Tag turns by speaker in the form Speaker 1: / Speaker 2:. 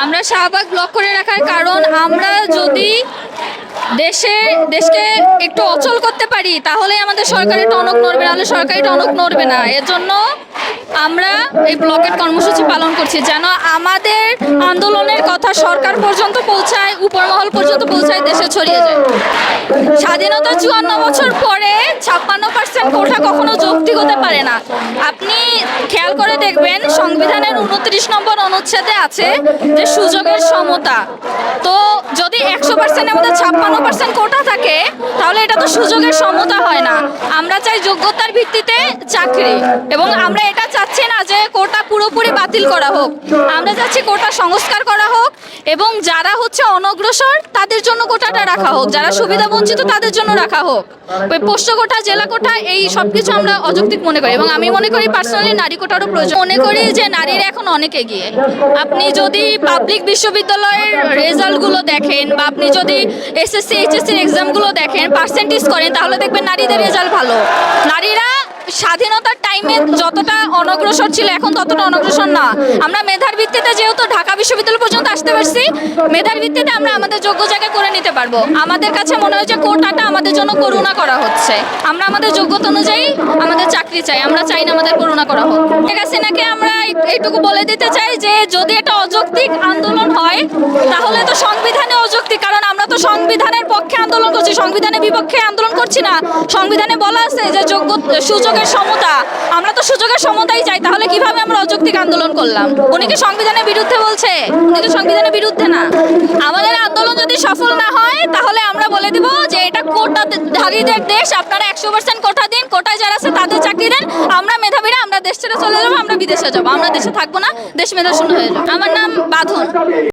Speaker 1: আমরা শাহবাগ ব্লক করে রাখার কারণ আমরা যদি দেশে, দেশকে একটু অচল করতে পারি, তাহলেই আমাদের সরকারি টনক নড়বে, নাহলে সরকারি টনক নড়বে না। এর জন্য আমরা এই ব্লকের কর্মসূচি পালন করছি, যেন আমাদের আন্দোলনের কথা সরকার পর্যন্ত পৌঁছায়, উপরমহল পর্যন্ত পৌঁছায়, দেশে ছড়িয়ে যায়। স্বাধীনতা চুয়ান্ন বছর পরে ছাপ্পান্ন পার্সেন্ট কোঠা কখনো যৌক্তিক হতে পারে না। আপনি খেয়াল করে দেখবেন, সংবিধানের উনত্রিশ নম্বর অনুচ্ছেদে আছে যে সুযোগের সমতা। তো যদি একশো পার্সেন্টের মধ্যে ছাপ্পান্ন পার্সেন্ট কোটা থাকে, তাহলে এটা তো সুযোগের সমতা হয় না। আমরা চাই যোগ্যতার ভিত্তিতে চাকরি। এবং আমরা এটা চাচ্ছি না যে কোটা পুরোপুরি বাতিল করা হোক। আমরা চাচ্ছি কোটা সংস্কার করা হোক এবং যারা হচ্ছে অনগ্রসর, তাদের জন্য কোটাটা রাখা হোক। যারা সুবিধা বঞ্চিত, তাদের জন্য রাখা হোক। ওই পোস্ট কোটা, জেলা কোটা, এই সব কিছু আমরা অযৌক্তিক মনে করি। এবং আমি মনে করি পার্সোনালি নারী কোটারও প্রয়োজন। মনে করি যে নারীরা এখন অনেক এগিয়ে। আপনি যদি পাবলিক বিশ্ববিদ্যালয়ের রেজাল্টগুলো দেখেন বা আপনি যদি এসএসসি, এইচএসসির এক্সামগুলো দেখেন পার্সেন্টেজ করেন, তাহলে দেখবেন নারীদের রেজাল্ট ভালো। স্বাধীনতার টাইমে যতটা অনগ্রসর ছিল, এখন ততটা অনগ্রসর না। আমরা মেধার ভিত্তিতে যেহেতু ঢাকা বিশ্ববিদ্যালয় পর্যন্ত আসতে পারছি, মেধার ভিত্তিতে আমরা আমাদের যোগ্য জায়গায় করে নিতে পারব। আমাদের কাছে মনে হয় যে কোটাটা আমাদের জন্য করুণা করা হচ্ছে। আমরা আমাদের যোগ্যতা অনুযায়ী আমাদের চাকরি চাই, আমরা চাই না আমাদের করুণা করা হোক। ঠিক আছে নাকি আমরা এই- এইটুকু বলে দিতে চাই যে, যদি এটা অযৌক্তিক আন্দোলন হয়, তাহলে তো সংবিধানে অযৌক্তিক, কারণ আমরা তো সংবিধানের পক্ষে আন্দোলন করছি, সংবিধানের বিপক্ষে আন্দোলন করছি না। সংবিধানে বলা আছে যে যোগ্য, সুযোগের সমতা। আমরা তো সুযোগের সমতাই চাই, তাহলে কীভাবে আমরা অযৌক্তিক আন্দোলন করলাম? উনি কি সংবিধানের বিরুদ্ধে বলছে? উনি তো সংবিধানের বিরুদ্ধে না। আমাদের আন্দোলন যদি সফল না হয়, তাহলে আমরা বলে দিব যে এটা কোটা ধারীদের দেশ। আপনারা একশো পার্সেন্ট কোটা দিন, কোটায় যারা আছে তাদের চাকরি দেন। আমরা মেধাবীরা, আমরা দেশ ছেড়ে চলে যাব, আমরা বিদেশে যাব। আমরা দেশে থাকব না, দেশ মেধা শূন্য হয়ে যাব। আমার নাম বাঁধন।